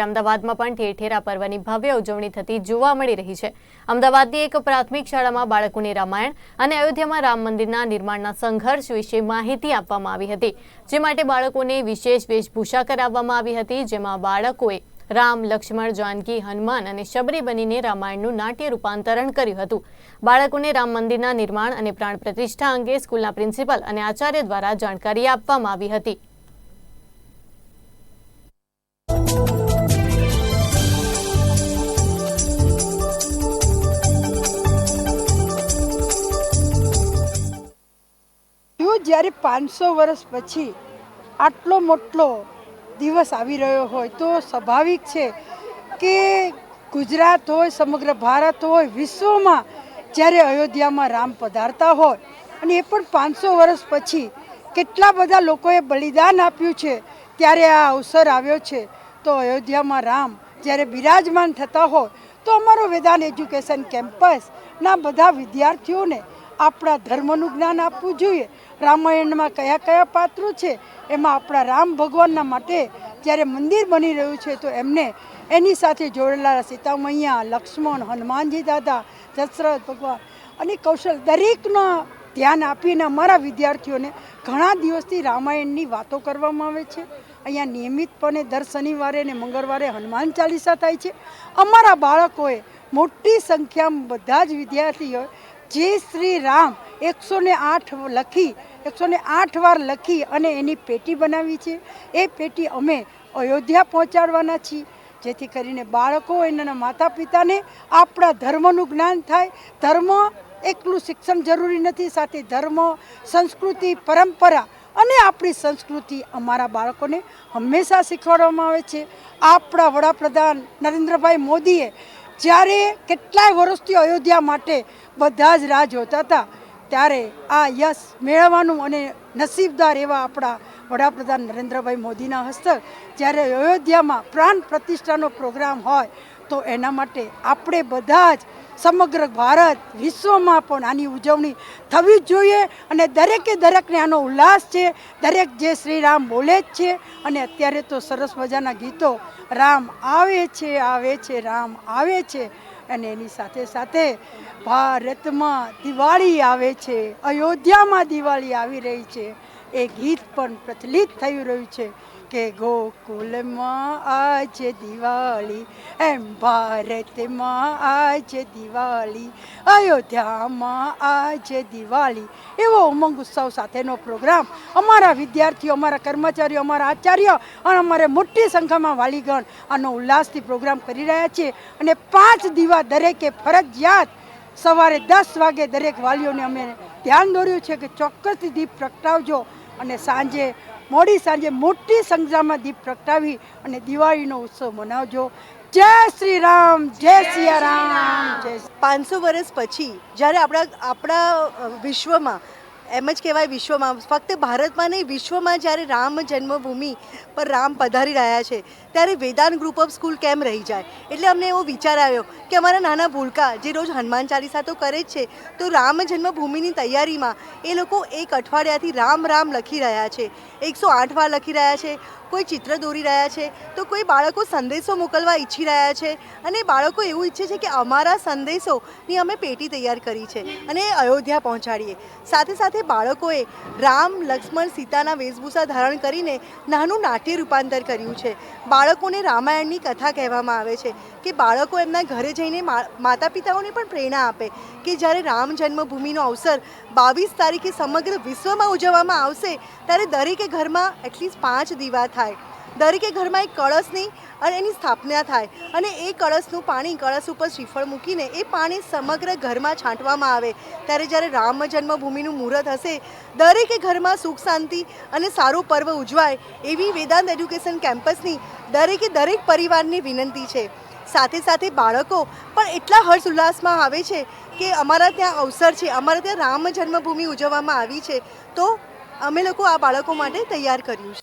અમદાવાદમાં પણ ઠેર ઠેર આ પર્વની ભવ્ય ઉજવણી થતી જોવા મળી રહી છે. અમદાવાદની એક પ્રાથમિક શાળામાં બાળકોને રામાયણ અને અયોધ્યામાં રામ મંદિરના નિર્માણના સંઘર્ષ વિશે માહિતી આપવામાં આવી હતી. જે માટે બાળકોને વિશેષ વેશભૂષા કરાવવામાં આવી હતી, જેમાં બાળકોએ રામ, લક્ષ્મણ, જાનકી, હનુમાન અને શબરી બનીને રામાયણનું નાટ્ય રૂપાંતરણ કર્યું હતું. બાળકોને રામ મંદિરના નિર્માણ અને પ્રાણ પ્રતિષ્ઠા અંગે સ્કૂલના પ્રિન્સિપલ અને આચાર્ય દ્વારા જાણકારી આપવામાં આવી હતી. જ્યારે પાંચસો વર્ષ પછી આટલો મોટલો દિવસ આવી રહ્યો હોય તો સ્વાભાવિક છે કે ગુજરાત હોય, સમગ્ર ભારત હોય, વિશ્વમાં જ્યારે અયોધ્યામાં રામ પધારતા હોય અને એ પણ પાંચસો વર્ષ પછી કેટલા બધા લોકોએ બલિદાન આપ્યું છે, ત્યારે આ અવસર આવ્યો છે, તો અયોધ્યામાં રામ જ્યારે બિરાજમાન થતા હોય, તો અમારો વેદાન એજ્યુકેશન કેમ્પસના બધા વિદ્યાર્થીઓને આપણા ધર્મનું જ્ઞાન આપવું જોઈએ. રામાયણમાં કયા કયા પાત્રો છે, એમાં આપણા રામ ભગવાનના માટે જ્યારે મંદિર બની રહ્યું છે, તો એમને એની સાથે જોડેલા સીતા મૈયા લક્ષ્મણ, હનુમાનજી દાદા, દશરથ ભગવાન અને કૌશલ દરેકનો ધ્યાન આપીને અમારા વિદ્યાર્થીઓને ઘણા દિવસથી રામાયણની વાતો કરવામાં આવે છે. અહીંયા નિયમિતપણે દર શનિવારે અને મંગળવારે હનુમાન ચાલીસા થાય છે. અમારા બાળકોએ મોટી સંખ્યામાં બધા જ વિદ્યાર્થીઓ જે શ્રી રામ એકસો ને આઠ લખી, એકસો ને આઠ વાર લખી અને એની પેટી બનાવી છે. એ પેટી અમે અયોધ્યા પહોંચાડવાના છીએ. જેથી કરીને બાળકો એના માતા પિતાને આપણા ધર્મનું જ્ઞાન થાય. ધર્મ એકલું શિક્ષણ જરૂરી નથી. સાથે ધર્મ, સંસ્કૃતિ, પરંપરા અને આપણી સંસ્કૃતિ અમારા બાળકોને હંમેશા શીખવાડવામાં આવે છે. આપણા વડાપ્રધાન નરેન્દ્રભાઈ મોદીએ જ્યારે કેટલાય વર્ષથી અયોધ્યા માટે બધા જ રાહ જોતા હતા, ત્યારે આ યશ મેળવવાનું અને નસીબદાર એવા આપણા વડાપ્રધાન નરેન્દ્રભાઈ મોદીના હસ્તક જ્યારે અયોધ્યામાં પ્રાણ પ્રતિષ્ઠાનો પ્રોગ્રામ હોય, તો એના માટે આપણે બધા જ સમગ્ર ભારત વિશ્વમાં પણ આની ઉજવણી થવી જ જોઈએ અને દરેકે દરેકને આનો ઉલ્લાસ છે. દરેક જે શ્રી રામ બોલે જ છે અને અત્યારે તો સરસ મજાના ગીતો રામ આવે છે આવે છે, રામ આવે છે અને એની સાથે સાથે ભારતમાં દિવાળી આવે છે, અયોધ્યામાં દિવાળી આવી રહી છે. એ ગીત પણ પ્રચલિત થઈ રહ્યું છે. કે ગોકુલમાં આજે દિવાળી, એમ ભારતમાં આજે દિવાળી, અયોધ્યામાં આજે દિવાળી. એવો ઉમંગ ઉત્સવ સાથેનો પ્રોગ્રામ અમારા વિદ્યાર્થીઓ, અમારા કર્મચારીઓ, અમારા આચાર્ય અને અમારે મોટી સંખ્યામાં વાલીગણ આનો ઉલ્લાસથી પ્રોગ્રામ કરી રહ્યા છે અને પાંચ દીવા દરેકે ફરજિયાત સવારે દસ વાગે દરેક વાલીઓને અમે ધ્યાન દોર્યું છે કે ચોક્કસથી દીપ પ્રગટાવજો અને સાંજે મોડી સાંજે મોટી સંખ્યામાં દીપ પ્રગટાવી અને દિવાળીનો ઉત્સવ મનાવજો. જય શ્રી રામ જય સિયા રામ જય પાંચસો વર્ષ પછી જ્યારે આપણા આપણા વિશ્વમાં એમ જ કહેવાય વિશ્વમાં. ફક્ત ભારતમાં નહીં, વિશ્વમાં જ્યારે રામ જન્મભૂમિ પર રામ પધારી રહ્યા છે, ત્યારે વેદાંત ગ્રુપ ઓફ સ્કૂલ કેમ રહી જાય? એટલે અમને એવો વિચાર આવ્યો કે અમારા નાના ભૂલકા જે રોજ હનુમાન ચાલીસા તો કરે જ છે, તો રામ જન્મભૂમિની તૈયારીમાં એ લોકો એક અઠવાડિયાથી રામ રામ લખી રહ્યા છે, એકસો આઠ વાર લખી રહ્યા છે, કોઈ ચિત્ર દોરી રહ્યા છે, તો કોઈ બાળકો સંદેશો મોકલવા ઈચ્છી રહ્યા છે, અને બાળકો એવું ઈચ્છે છે કે અમારા સંદેશોની અમે પેટી તૈયાર કરી છે અને અયોધ્યા પહોંચાડીએ. સાથે સાથે બાળકોએ રામ, લક્ષ્મણ, સીતાના વેશભૂષા ધારણ કરીને નાનું નાટ્ય રૂપાંતર કર્યું છે. બાળકોને રામાયણની કથા કહેવામાં આવે છે કે બાળકો એમના ઘરે જઈને માતા પિતાઓને પણ પ્રેરણા આપે કે જ્યારે રામ જન્મભૂમિનો અવસર બાવીસ તારીખે સમગ્ર વિશ્વમાં ઉજવવામાં આવશે, ત્યારે દરેકે ઘરમાં એટલીસ્ટ પાંચ દીવા થાય. દરેકે ઘરમાં એક કળશની અને એની સ્થાપના થાય અને એ કળશનું પાણી કળશ ઉપર શ્રીફળ મૂકીને એ પાણી સમગ્ર ઘરમાં છાંટવામાં આવે. ત્યારે જ્યારે રામ જન્મભૂમિનું મુહૂર્ત હશે, દરેકે ઘરમાં સુખ શાંતિ અને સારું પર્વ ઉજવાય એવી વેદાંત એજ્યુકેશન કેમ્પસની દરેકે દરેક પરિવારની વિનંતી છે. સાથે સાથે બાળકો પણ એટલા હર્ષ ઉલ્લાસમાં આવે છે કે અમારા ત્યાં અવસર છે, અમારા ત્યાં રામ જન્મભૂમિ ઉજવવામાં આવી છે. તો અમે લોકો આ બાળકો માટે તૈયાર કર્યું છે.